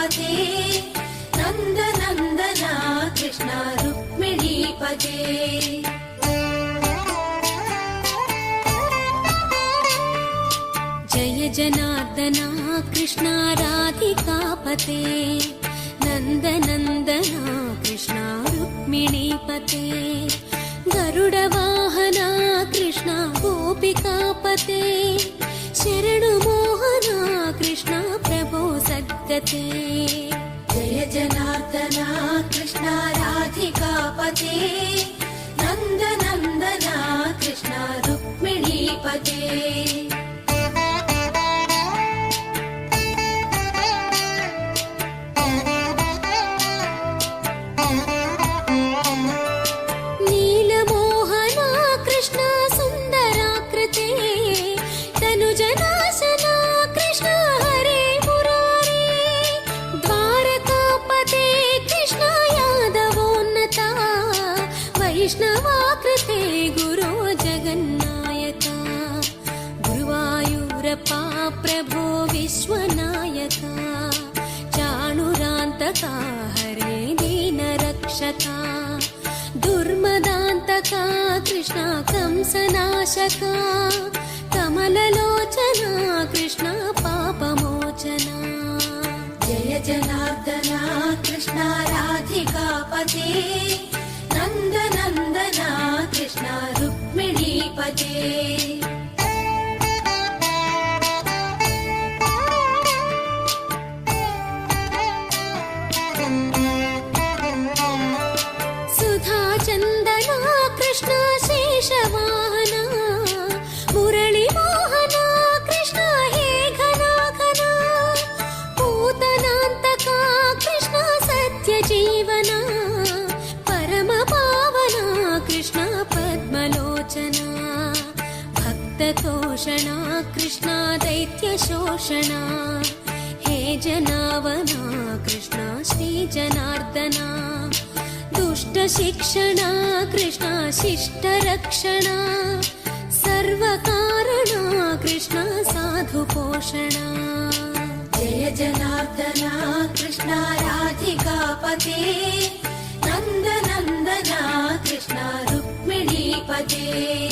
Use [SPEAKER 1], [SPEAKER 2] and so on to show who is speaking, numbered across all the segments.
[SPEAKER 1] పదే నందనందన కృష్ణ రుక్మిణీపదే జయ జనార్దన కృష్ణ రాధికాపతే నందనందన కృష్ణ రుక్మిణీపతే గరుడ వాహన కృష్ణ గోపికాపతే సద్గతే జయ జనార్దన కృష్ణ రాధికాపతే నందనందన కృష్ణ రుక్మిణీపతే చాణురాంతక హరే దీనరక్షక దుర్మదాంతక కృష్ణ కంసనాశక. కమలలోచన కృష్ణ పాపమోచన. జయ జనార్దన కృష్ణ రాధికాపతే నందనందన కృష్ణ రుక్మిణీపతే సుధా शोषणा। हे जनावना कृष्णा श्रीजनार्दना दुष्टशिक्षणा कृष्णा शिष्टरक्षणा सर्वकारणा कृष्णा साधुपोषणा जय जनार्दना कृष्णा राधिकापते नन्दनन्दना कृष्णा रुक्मिणीपते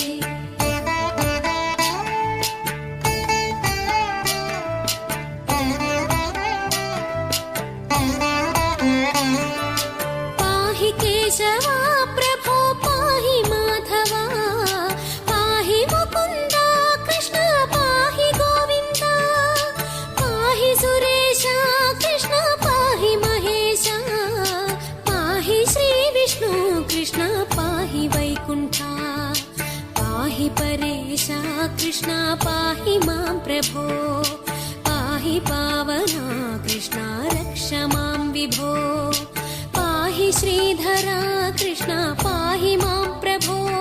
[SPEAKER 1] కృష్ణ రాధికాపతే నందనందన కృష్ణ రుక్మిణీపతే పాహి కేశవా ప్రభో పాహి మాధవా పాహి ముకుంద కృష్ణ పాహి గోవింద పాహి సురేశ కృష్ణ పాహి మహేశ పాహి శ్రీ విష్ణు కృష్ణ పాహి వైకుంఠ పాహి పరేశ కృష్ణ పాహి మాం ప్రభో పాహి పావనా కృష్ణ రక్ష